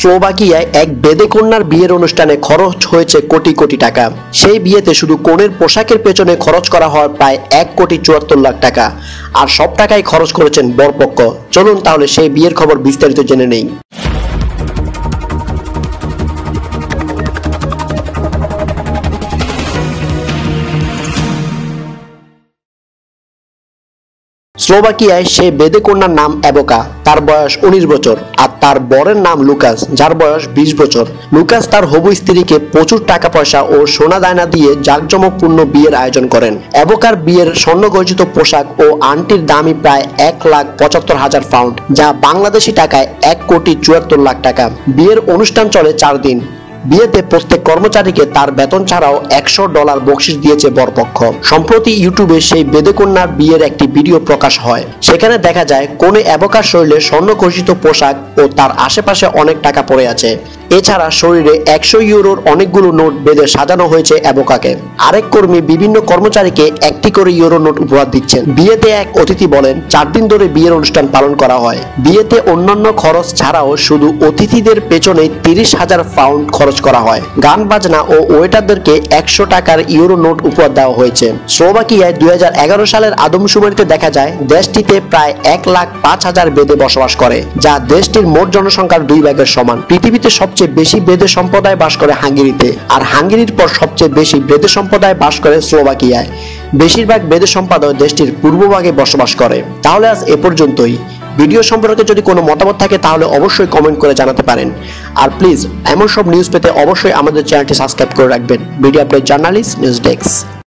স্লোভাকিয়ায় এক বেদে কন্যার বিয়ের অনুষ্ঠানে খরচ হয়েছে কোটি কোটি টাকা। সেই বিয়েতে শুধু কনের পোশাকের পেছনে খরচ করা হয় প্রায় এক কোটি চুয়াত্তর লাখ টাকা। আর সব টাকাই খরচ করেছেন বরপক্ষ। চলুন তাহলে সেই বিয়ের খবর বিস্তারিত জেনে নেই। স্লোভাকিয়ায় সে বেদে কন্যার নাম অ্যাবোকা। তার বয়স উনিশ বছর আর তার বরের নাম লুকাস, যার বয়স বিশ বছর। লুকাস তার হবু স্ত্রীকে প্রচুর টাকা পয়সা ও সোনা দায়না দিয়ে জাঁকজমকপূর্ণ বিয়ের আয়োজন করেন। অ্যাবোকার বিয়ের স্বর্ণগর্জিত পোশাক ও আন্টির দামই প্রায় এক লাখ পঁচাত্তর হাজার পাউন্ড, যা বাংলাদেশি টাকায় এক কোটি চুয়াত্তর লাখ টাকা। বিয়ের অনুষ্ঠান চলে চার দিন। বিয়েতে প্রত্যেক কর্মচারীকে তার বেতন ছাড়াও একশো ডলার বকশিস দিয়েছে বরপক্ষ। সম্প্রতি ইউটিউবে সেই বেদেকন্যার বিয়ের একটি ভিডিও প্রকাশ হয়। সেখানে দেখা যায় কোনে অ্যাবকার শরীরে ঘোষিত পোশাক ও তার আশেপাশে অনেক টাকা পড়ে আছে। এছাড়া শরীরে একশো ইউরোর অনেকগুলো নোট বেঁধে সাজানো হয়েছে অ্যাবোকাকে। আরেক কর্মী বিভিন্ন কর্মচারীকে একটি করে ইউরো নোট উপহার দিচ্ছেন। বিয়েতে এক অতিথি বলেন, চার দিন ধরে বিয়ের অনুষ্ঠান পালন করা হয়। বিয়েতে অন্যান্য খরচ ছাড়াও শুধু অতিথিদের পেছনে তিরিশ হাজার পাউন্ড খরচ করা হয়। গান, বাজনা ও ওয়েটারদেরকে একশো টাকার ইউরো নোট উপহার দেওয়া হয়েছে। স্লোভাকিয়ায় দুই হাজার এগারো সালের আদমশুমারিতে দেখা যায়, দেশটিতে প্রায় এক লাখ পাঁচ হাজার বেদে বসবাস করে, যা দেশটির মোট জনসংখ্যার দুই ভাগের সমান। পৃথিবীতে সবচেয়ে বেশি বেদে সম্প্রদায় বাস করে হাঙ্গেরিতে। আর হাঙ্গেরির পর সবচেয়ে বেশি বেদে সম্প্রদায় বাস করে স্লোভাকিয়ায়। বেশিরভাগ বেদে সম্পাদক দেশটির পূর্বভাগে বসবাস করে। তাহলে আজ এ পর্যন্তই। ভিডিও সম্পর্কে যদি কোনো মতামত থাকে, তাহলে অবশ্যই কমেন্ট করে জানাতে পারেন। আর প্লিজ এমন সব নিউজ পেতে অবশ্যই আমাদের চ্যানেলটি সাবস্ক্রাইব করে রাখবেন। Video update journalist news desk